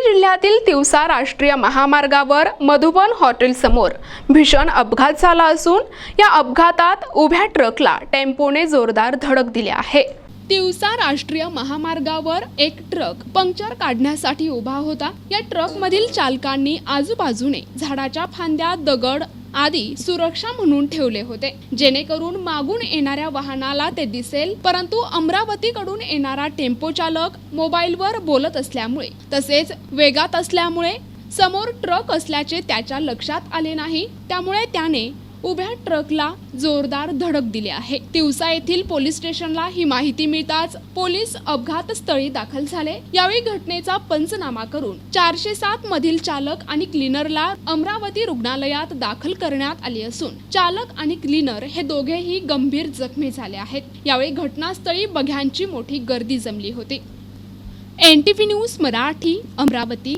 जिल्ह्यातील तिवसा राष्ट्रीय महामार्गावर मधुबन हॉटेल समोर भीषण अपघात झाला असून या अपघातात उभ्या ट्रकला टेम्पोने जोरदार धडक दिली आहे. तिवसा राष्ट्रीय महामार्गावर एक ट्रक पंक्चर काढण्यासाठी उभा होता. या ट्रक मधील चालकांनी आजूबाजूने झाडाच्या फांद्या दगड आदी सुरक्षा म्हणून ठेवले होते. जेणेकरून मागून येणाऱ्या वाहनाला ते दिसेल परंतु अमरावतीकडून येणारा टेम्पो चालक मोबाईलवर बोलत असल्यामुळे तसेच वेगात असल्यामुळे समोर ट्रक असल्याचे त्याच्या लक्षात आले नाही. त्यामुळे त्याने उभ्या ट्रकला जोरदार धडक दिली आहे. तिवसा येथील पोलीस स्टेशनला ही माहिती मिळताच पोलीस अपघात स्थळी दाखल झाले. यावेळी घटनेचा पंचनामा करून चारशे सात मधील चालक आणि क्लिनरला अमरावती रुग्णालयात दाखल करण्यात आली असून चालक आणि क्लिनर हे दोघेही गंभीर जखमी झाले आहेत. यावेळी घटनास्थळी बघ्यांची मोठी गर्दी जमली होती. N T V news Marathi Amravati.